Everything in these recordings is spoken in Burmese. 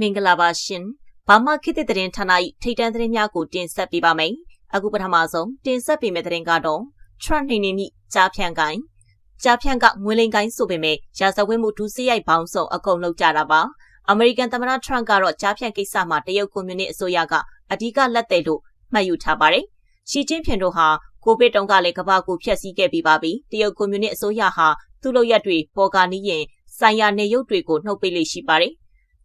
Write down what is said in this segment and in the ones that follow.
မင်္ဂလာပါရှင်ဘာမှခေတ်သစ်သတင်းဌာန၏ထိတ်တန့်သတင်းများကိုတင်ဆက်ပေးပါမယ်အခုပထမဆုံးတင်ဆက်ပေးမယ့်သတင်းကတော့ Trump နေနေမိကြားဖြန့်ကိုင်းကြားဖြန့်ကငွေလိမ်ကိုင်းဆိုပေမဲ့ရာဇဝတ်မှုဒုစရိုက်ပေါင်းစုံအကုန်လုံးကြတာပါအမေရိကန်သမ္မတ Trump ကတော့ကြားဖြန့်ကိစ္စမှာတရုတ်ကွန်မြူနစ်အစိုးရကအဓိကလက်သည်လို့မှတ်ယူထားပါတယ်ရှီကျင်းဖျင်တို့ဟာကိုဗစ်တုန်းကလည်းကမ္ဘာကိုဖျက်ဆီးခဲ့ပြီးပါပြီတရုတ်ကွန်မြူနစ်အစိုးရဟာသူ့လုပ်ရက်တွေပေါ်ကာနီးရင်ဆိုင်ရာနေရုပ်တွေကိုနှုတ်ပိတ်လိရှိပါတယ်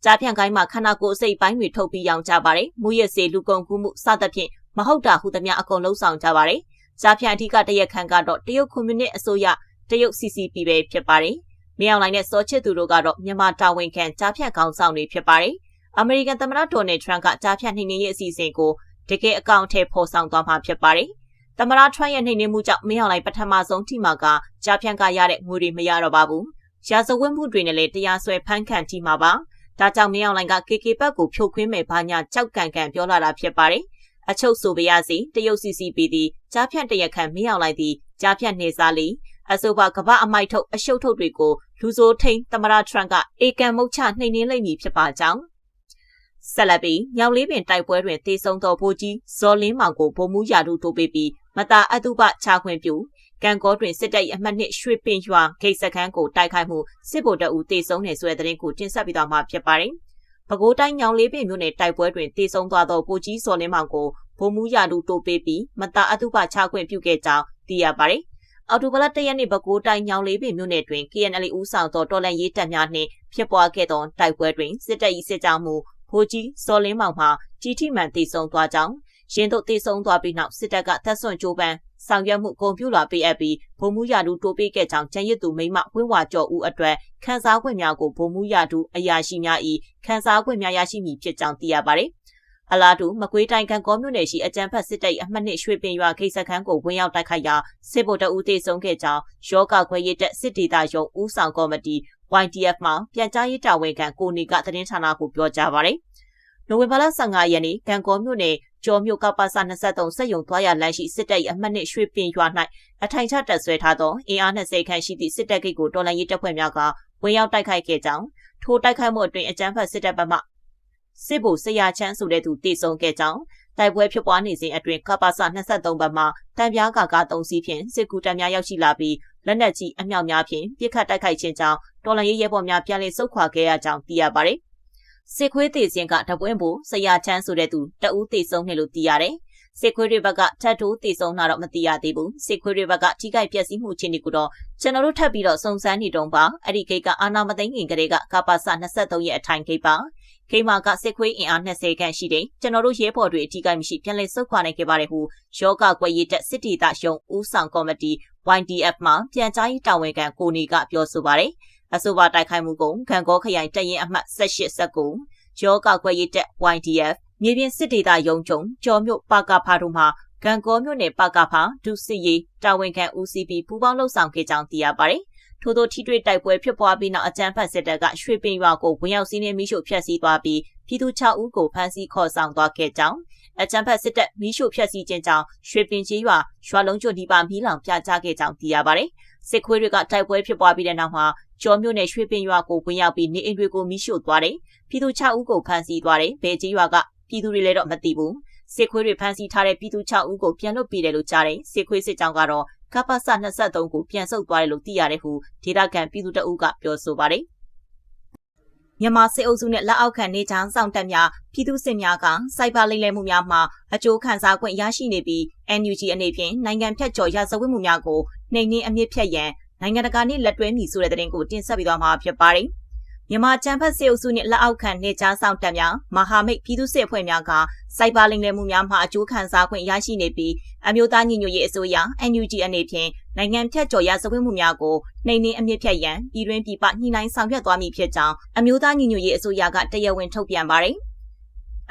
ကြားဖြန့်ကိုင်းမှာခန္ဓာကိုယ်အစိတ်ပိုင်းတွေထုတ်ပြီးရောင်းကြပါတယ်။မူရစေလူကုန်ကူးမှုစသဖြင့်မဟုတ်တာဟုသမျှအကုန်လုံးဆောင်ကြပါတယ်။ကြားဖြန့်အဓိကတရက်ခန့်ကတော့တရုတ်ကွန်မြူနစ်အစိုးရတရုတ် CCP ပဲဖြစ်ပါတယ်။မြောင်လိုင်းနဲ့စောချစ်သူတို့ကတော့မြန်မာတာဝန်ခံကြားဖြန့်ခေါင်းဆောင်တွေဖြစ်ပါတယ်။အမေရိကန်သမ္မတဒေါ်နယ်ထရန့်ကကြားဖြန့်နှိမ်နင်းရေးအစီအစဉ်ကိုတကယ်အကောင့်ထဲပေါ်ဆောင်သွားမှာဖြစ်ပါတယ်။သမ္မတထရန့်ရဲ့နှိမ်နင်းမှုကြောင့်မြောင်လိုင်းပထမဆုံးထိမှာကကြားဖြန့်ကရတဲ့ငွေတွေမရတော့ပါဘူး။ရာဇဝတ်မှုတွေနဲ့လည်းတရားစွဲဖမ်းခံထိမှာပါ။ ဒါကြောင့်မင်းအောင်လှိုင်က KK ဘက်ကိုဖြုတ်ခွင်းမယ်ဘာညာကြောက်ကန်ကန်ပြောလာတာဖြစ်ပါတယ်။အချုပ်ဆိုပါရစေတရုတ် CCP သည်ကြားဖြတ်တရက်ခန့်မင်းအောင်လှိုင်သည်ကြားဖြတ်နေစားလီအဆိုပါကမ္ဘာအမိုက်ထုတ်အရှုပ်ထုတ်တွေကိုလူဆိုးထိန်သမရထရန့်ကအေကန်မုတ်ချနှိမ်နှင်းလိုက်မည်ဖြစ်ပါကြောင်းဆက်လက်ပြီးညောင်လေးပင်တိုက်ပွဲတွင်တေဆုံတော်ဘိုးကြီးဇော်လင်းမောင်ကိုဗိုလ်မှူးရာထူးတိုးပေးပြီးမတာအတုပချခွင့်ပြု ကံကောတွင်စစ်တပ်အမှတ်နှစ်ရွှေပင်ရွာဂိတ်စခန်းကိုတိုက်ခိုက်မှုစစ်ဗိုလ်တပ်ဦးတေဆုံးနေဆိုတဲ့သတင်းကိုတင်ဆက်ပေးသွားမှာဖြစ်ပါတယ်။ပဲခူးတိုင်းညောင်လေးပင်မြို့နယ်တိုက်ပွဲတွင်တေဆုံးသွားသောကိုကြီးစော်လင်းမောင်ကိုဗိုလ်မှူးရာထူးတိုးပေးပြီးမတာအတုပချခွင့်ပြုခဲ့ကြောင်းသိရပါတယ်။အော်တိုဘလတရက်နေ့ပဲခူးတိုင်းညောင်လေးပင်မြို့နယ်တွင် KNL ဦးဆောင်သောတော်လန်ရေးတပ်များနှင့်ဖြစ်ပွားခဲ့သောတိုက်ပွဲတွင်စစ်တပ်၏စစ်ကြောင်းမှုဗိုလ်ကြီးစော်လင်းမောင်မှကြီးထိမှန်တေဆုံးသွားကြောင်းရင်းတို့တေဆုံးသွားပြီးနောက်စစ်တပ်ကသက်ဆွန်ကြိုးပမ်း ဆောင်ရွက်မှုဂုဏ်ပြုလာပေးအပ်ပြီးဗိုလ်မှူးရာထူးတိုးပေးခဲ့ကြောင်းကျန်းရစ်သူမိမဝင်းဝါကျော်ဦးအတွက်ခန်းစားခွင့်များကိုဗိုလ်မှူးရာထူးအရာရှိများ၏ခန်းစားခွင့်များရရှိမည်ဖြစ်ကြောင်းသိရပါတယ်။အလားတူမကွေးတိုင်းကံကောမြို့နယ်ရှိအကြံဖတ်စစ်တပ်အမှတ်နှစ်ရွှေပင်ရွာခိတ်စခန်းကိုဝင်ရောက်တိုက်ခိုက်ရာစစ်ဗိုလ်တအူးတေဆုံးခဲ့ကြောင်းရောဂခွဲရေးတပ်စစ်ဒေသရုံးဦးဆောင်ကော်မတီ YDF မှပြန်ကြားရေးတာဝန်ခံကိုနေကသတင်းဌာနကိုပြောကြားပါတယ်။နိုဝင်ဘာလ15ရက်နေ့ကံကောမြို့နယ် ကျော်မြို့ကပ္ပစ23စက်ယုံသွားရလမ်းရှိစစ်တပ်၏အမှတ်နှစ်ရွှေပင်ရွာ၌အထိုင်ချတပ်ဆွဲထားသောအင်အား20ခန့်ရှိသည့်စစ်တပ်ကိတ်ကိုတော်လှန်ရေးတပ်ဖွဲ့များကဝင်ရောက်တိုက်ခိုက်ခဲ့ကြောင်းထိုတိုက်ခိုက်မှုအတွင်းအကြမ်းဖက်စစ်တပ်ဘက်မှစစ်ဗိုလ်ဆရာချမ်းဆိုတဲ့သူတေဆုံးခဲ့ကြောင်းတိုက်ပွဲဖြစ်ပွားနေစဉ်အတွင်းကပ္ပစ23ဘက်မှတံပြားကာကာ3စီးဖြင့်စစ်ကူတပ်များရောက်ရှိလာပြီးလက်နက်ကြီးအမြောက်များဖြင့်ပစ်ခတ်တိုက်ခိုက်ခြင်းကြောင့်တော်လှန်ရေးရဲဘော်များပြန်လည်ဆုတ်ခွာခဲ့ရကြောင်းသိရပါတယ် စစ်ခွေးတေစင်ကတပွင့်ဖို့ဆရာချမ်းဆိုတဲ့သူတဦးတေဆုံးနေလို့သိရတယ်။စစ်ခွေးတွေဘက်ကထပ်တိုးတေဆုံးတာတော့မသိရသေးဘူး။စစ်ခွေးတွေဘက်ကထိခိုက်ပျက်စီးမှုချင်းတွေကိုတော့ကျွန်တော်တို့ထပ်ပြီးတော့စုံစမ်းနေတုံးပါ။အဲ့ဒီဂိတ်ကအာနာမသိငင်ကလေးကကပါစ23ရဲ့အထိုင်ဂိတ်ပါ။ခိမာကစစ်ခွေးအင်အား20ခန့်ရှိတယ်။ကျွန်တော်တို့ရဲဘော်တွေအထိကိုက်မရှိပြန်လည်ဆုတ်ခွာနိုင်ခဲ့ပါတယ်ဟုယောဂကွယ်ရည်တက်စစ်တီတာယုံဦးဆောင်ကော်မတီ YDF မှပြန်ကြားရေးတာဝန်ခံကိုနေကပြောဆိုပါတယ်။ အဆိုပါတိုက်ခိုက်မှုကိုခံကောခရိုင်တရင်အမှတ်18-19ရောဂါခွဲရေးတက် YDF မြေပြင်စစ်ဒေသရုံးချုပ်ကျော်မြို့ပါကဖာတို့မှကံကောမြို့နယ်ပါကဖာဒုစစ်ရေးတာဝန်ခံ UCP ပူးပေါင်းလှုပ်ဆောင်ခဲ့ကြောင်းသိရပါတယ်။ထို့သောထိတွေ့တိုက်ပွဲဖြစ်ပွားပြီးနောက်အကြမ်းဖက်စစ်တပ်ကရွှေပင်ရွာကိုဝင်ရောက်စီးနင်းမိရှုဖျက်ဆီးသွားပြီးပြည်သူ6ဦးကိုဖမ်းဆီးခေါ်ဆောင်သွားခဲ့ကြောင်းအကြမ်းဖက်စစ်တပ်မိရှုဖျက်ဆီးခြင်းကြောင့်ရွှေပင်ကြီးရွာရွာလုံးကျွဒီပါမီးလောင်ပြကြခဲ့ကြောင်းသိရပါတယ်။ စစ်ခွေးတွေကတိုက်ပွဲဖြစ်ပွားပြီးတဲ့နောက်မှာကျော်မြို့နယ်ရွှေပင်ရွာကိုဝင်ရောက်ပြီးနေအိမ်တွေကိုမိရှို့သွားတယ်။ပြည်သူ6ဦးကိုဖမ်းဆီးသွားတယ်။ဘယ်ကြီးရွာကပြည်သူတွေလည်းတော့မသိဘူး။စစ်ခွေးတွေဖမ်းဆီးထားတဲ့ပြည်သူ6ဦးကိုပြန်လွတ်ပေးတယ်လို့ကြားတယ်။စစ်ခွေးစစ်ကြောင်းကတော့ကပ္ပစ23ကိုပြန်ဆုတ်သွားတယ်လို့သိရတယ်ဟုဒေတာကန်ပြည်သူတအုပ်ကပြောဆိုပါတယ်။ မြန်မာစစ်အုပ်စုနဲ့လက်အောက်ခံနေချောင်းစောင့်တပ်များပြည်သူစစ်များကစိုက်ဘာလိမ့်လဲမှုများမှာအကျိုးခံစား권ရရှိနေပြီး NUG အနေဖြင့်နိုင်ငံဖြတ်ကျော်ရဇဝတ်မှုများကိုနှိမ်နင်းအမြင့်ဖြတ်ရန်နိုင်ငံတကာနဲ့လက်တွဲမည်ဆိုတဲ့သတင်းကိုတင်ဆက်ပေးသွားမှာဖြစ်ပါတယ်။မြန်မာချမ်းဖတ်စစ်အုပ်စုနှင့်လက်အောက်ခံနေကြားဆောင်တပ်များမဟာမိတ်ပြည်သူ့စစ်အဖွဲ့များက စိုက်ဘာလိမ်လည်မှုများမှအကျိုးခံစား권ရရှိနေပြီးအမျိုးသားညီညွတ်ရေးအစိုးရ NUG အနေဖြင့်နိုင်ငံဖြတ်ကျော်ရဇဝတ်မှုများကိုနှိမ်နင်းအမြင့်ဖြတ်ရန်ပြည်တွင်းပြည်ပညှိနှိုင်းဆောင်ရွက်သွားမည်ဖြစ်ကြောင်းအမျိုးသားညီညွတ်ရေးအစိုးရကတရားဝင်ထုတ်ပြန်ပါတယ်။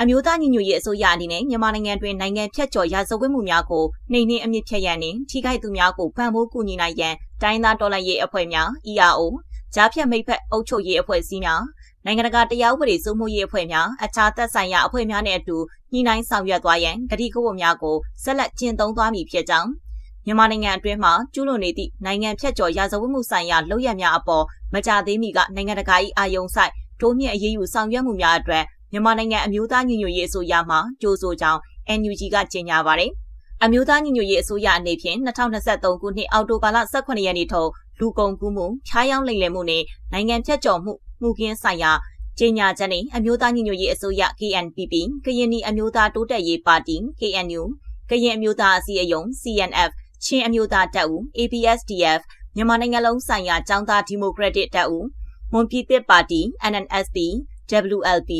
အမျိုးသားညီညွတ်ရေးအစိုးရအနေနဲ့မြန်မာနိုင်ငံတွင်နိုင်ငံဖြတ်ကျော်ရာဇဝတ်မှုများကိုနှိမ်နင်းအမြင့်ဖြတ်ရန်နှင့်ထိခိုက်သူများကိုဖန်ဖိုးကူညီနိုင်ရန်တိုင်းသားတော်လှန်ရေးအဖွဲ့များ ERO ကြားဖြတ်မိတ်ဖက်အုပ်ချုပ်ရေးအဖွဲ့အစည်းများ နိုင်ငံတကာတရားဥပဒေစိုးမိုးရေးအဖွဲ့များအခြားသက်ဆိုင်ရာအဖွဲ့များနဲ့အတူညှိနှိုင်းဆောင်ရွက်သွားရန်ကတိကဝတ်များကိုဆက်လက်ကျင့်သုံးသွားမည်ဖြစ်ကြောင်းမြန်မာနိုင်ငံအတွင်းမှာကျူးလွန်နေသည့်နိုင်ငံဖြတ်ကျော်ရာဇဝတ်မှုဆိုင်ရာလုပ်ရများအပေါ်မကြသေးမီကနိုင်ငံတကာ၏အာယုံဆိုင်တိုးမြင့်အရေးယူဆောင်ရွက်မှုများအတွက်မြန်မာနိုင်ငံအမျိုးသားညီညွတ်ရေးအစိုးရမှကြိုးဆိုကြောင်း NUG ကကြေညာပါတယ်။အမျိုးသားညီညွတ်ရေးအစိုးရအနေဖြင့်2023ခုနှစ်အောက်တိုဘာလ18ရက်နေ့ထုတ်လူကုန်ကူးမှု၊ဖျားယောင်းလိမ်လည်မှုနဲ့နိုင်ငံဖြတ်ကျော်မှု မှုကင်းဆိုင်ရာကြေညာချက်နဲ့အမျိုးသားညီညွတ်ရေးအစိုးရ KNPP ကရင်နီအမျိုးသားတိုးတက်ရေးပါတီ KNU ကရင်အမျိုးသားအစည်းအရုံး CNF ချင်းအမျိုးသားတပ်ဦး ABSDF မြန်မာနိုင်ငံလုံးဆိုင်ရာចောင်းသားဒီမိုကရက်တစ်တပ်ဦးမွန်ပြည်သစ်ပါတီ NNSP WLP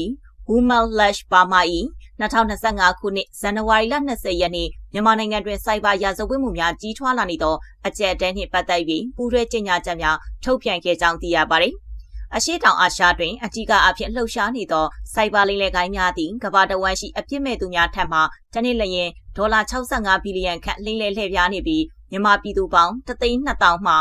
Women Lash Burma E 2025ခုနှစ်ဇန်နဝါရီလ20ရက်နေ့မြန်မာနိုင်ငံတွင်စိုက်ဘာရာဇဝတ်မှုများကြီးထွားလာနေသောအကြက်တဲနှင့်ပတ်သက်၍ပူးရဲကြေညာချက်များထုတ်ပြန်ခဲ့ကြောင်းသိရပါသည်။ အရှိတောင်အာရှတွင်အကြီးကအဖြစ်လှုပ်ရှားနေသောစိုက်ဘာလိမ်လည်ကိုင်းများသည်ကမ္ဘာတဝန်းရှိအပြစ်မဲ့သူများထံမှတနေ့လျင်ဒေါ်လာ65ဘီလီယံခန့်လိမ်လည်လှည့်ပြားနေပြီးမြန်မာပြည်သူပေါင်း3,200မှ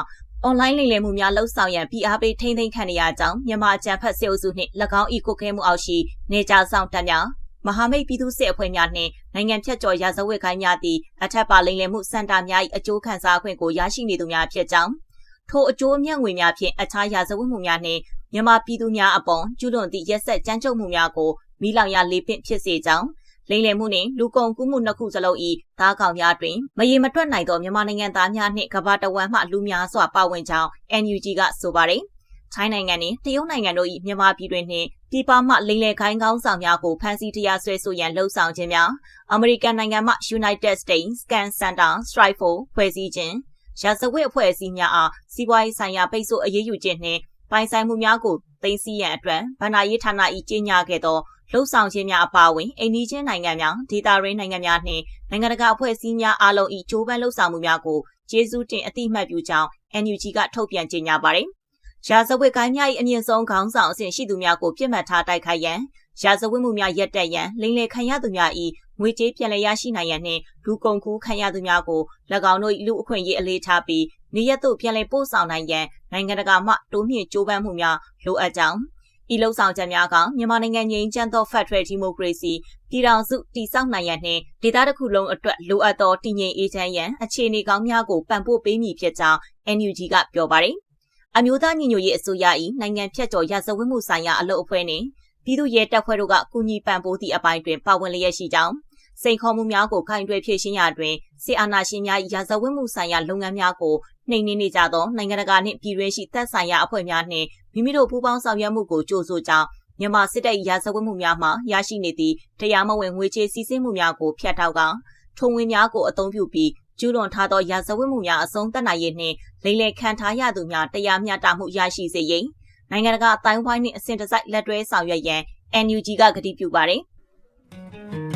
အွန်လိုင်းလိမ်လည်မှုများလှုပ်ဆောင်ရန်ဖိအားပေးထိန်းသိမ်းခံရကြောင်းမြန်မာအကြံဖတ်စေအုပ်စုနှင့်၎င်း၏ကိုခဲမှုအောက်ရှိနေကြဆောင်တပ်များမဟာမိတ်ပြည်သူ့စစ်အဖွဲ့များနှင့်နိုင်ငံဖြတ်ကျော်ရာဇဝတ်ကိုင်းများသည့်အထက်ပါလိမ်လည်မှုစင်တာများ၏အကျိုးခံစားခွင့်ကိုရရှိနေသူများဖြစ်ကြောင်းထိုအကျိုးအမြတ်ငွေများဖြင့်အခြားရာဇဝတ်မှုများနှင့် မြန်မာပြည်သူများအပေါ်ကျူးလွန်သည့်ရက်ဆက်ကြမ်းကြုတ်မှုများကိုမိလောင်ရလေးပင့်ဖြစ်စေကြောင်းလိမ်လည်မှုနှင့်လူကုန်ကူးမှုနှစ်ခုစလုံး၏သားကောင်များတွင်မရေမတွက်နိုင်သောမြန်မာနိုင်ငံသားများနှင့်ကမ္ဘာတဝန်းမှလူများစွာပါဝင်ကြောင်း NUG ကဆိုပါတယ်။ထိုင်းနိုင်ငံနှင့်တရုတ်နိုင်ငံတို့၏မြန်မာပြည်တွင်နှင့်ပြည်ပမှလိမ်လည်ခိုင်းကောင်းဆောင်များကိုဖမ်းဆီးတရားစွဲဆိုရန်လှုံ့ဆော်ခြင်းများအမေရိကန်နိုင်ငံမှ United States Scan Center Strike for ဖွဲ့စည်းခြင်းရာဇဝတ်အဖွဲ့အစည်းများအားစီးပွားရေးဆိုင်ရာပိတ်ဆို့အရေးယူခြင်းနှင့် ပိုင်ဆိုင်မှုများကိုသိမ်းဆည်းရန်အတွက်ဗဏ္ဍာရေးဌာန၏ကြီးညာခဲ့သောလှုပ်ဆောင်ခြင်းများအပါအဝင်အိန္ဒိချင်းနိုင်ငံများဒေသရင်းနိုင်ငံများနှင့်နိုင်ငံတကာအဖွဲ့အစည်းများအားလုံး၏ကြိုးပမ်းလှုပ်ဆောင်မှုများကိုကျေးဇူးတင်အတိအမှတ်ပြုကြောင်း NUG ကထုတ်ပြန်ကြေညာပါတယ်။ရာဇဝတ်ကိုင်းများ၏အမြင့်ဆုံးခေါင်းဆောင်အဆင့်ရှိသူများကိုပြစ်မှတ်ထားတိုက်ခိုက်ရန်ရာဇဝတ်မှုများရပ်တန့်ရန်လိမ်လည်ခံရသူများ၏ ငွေကြေးပြန်လည်ရရှိနိုင်ရန်နှင့်လူကုန်ကူးခံရသူများကို၎င်းတို့လူအခွင့်အရေးအလေးထားပြီးနေရသို့ပြန်လည်ပို့ဆောင်နိုင်ရန်နိုင်ငံတကာမှတိုးမြင့်ကြိုးပမ်းမှုများလိုအပ်ကြောင်းဤလုံဆောင်ချက်များကမြန်မာနိုင်ငံငြိမ်းချမ်းသော Federal Democracy ပြည်ထောင်စုတည်ဆောက်နိုင်ရန်နှင့်ဒေသတစ်ခုလုံးအတွက်လိုအပ်သောတည်ငြိမ်အေးချမ်းရန်အခြေအနေကောင်းများကိုပံ့ပိုးပေးမည်ဖြစ်ကြောင်း NUG ကပြောပါတယ်။အမျိုးသားညီညွတ်ရေးအစိုးရ၏နိုင်ငံဖြတ်ကျော်ရာဇဝတ်မှုဆိုင်ရာအလုပ်အဖွဲ့နှင့်ပြည်သူ့ရဲတပ်ဖွဲ့တို့ကကူညီပံ့ပိုးသည့်အပိုင်းတွင်ပါဝင်လျက်ရှိကြောင်း စိန်ခေါ်မှုများကိုခိုင်တွယ်ဖြည့်ရှင်းရတွင်စီအာနာရှင်များရာဇဝတ်မှုဆိုင်ရာလုပ်ငန်းများကိုနှိမ်နင်းနေကြသောနိုင်ငံတကာနှင့်ပြည်တွင်းရှိသက်ဆိုင်ရာအဖွဲ့များနှင့်မိမိတို့ပူးပေါင်းဆောင်ရွက်မှုကိုကြိုးဆိုကြောင်းမြန်မာစစ်တပ်ရာဇဝတ်မှုများမှရရှိနေသည့်တရားမဝင်ငွေကြေးစီးဆင်းမှုများကိုဖျက်ထောက်ကထုံဝင်များကိုအသုံးပြုပြီးကျူးလွန်ထားသောရာဇဝတ်မှုများအဆုံးသတ်နိုင်ရေးနှင့်လိမ်လည်ခံထားရသူများတရားမျှတမှုရရှိစေရေးနိုင်ငံတကာအတိုင်းဝိုင်းနှင့်အစဉ်တစိုက်လက်တွဲဆောင်ရွက်ရန် NUG ကကတိပြုပါတယ်။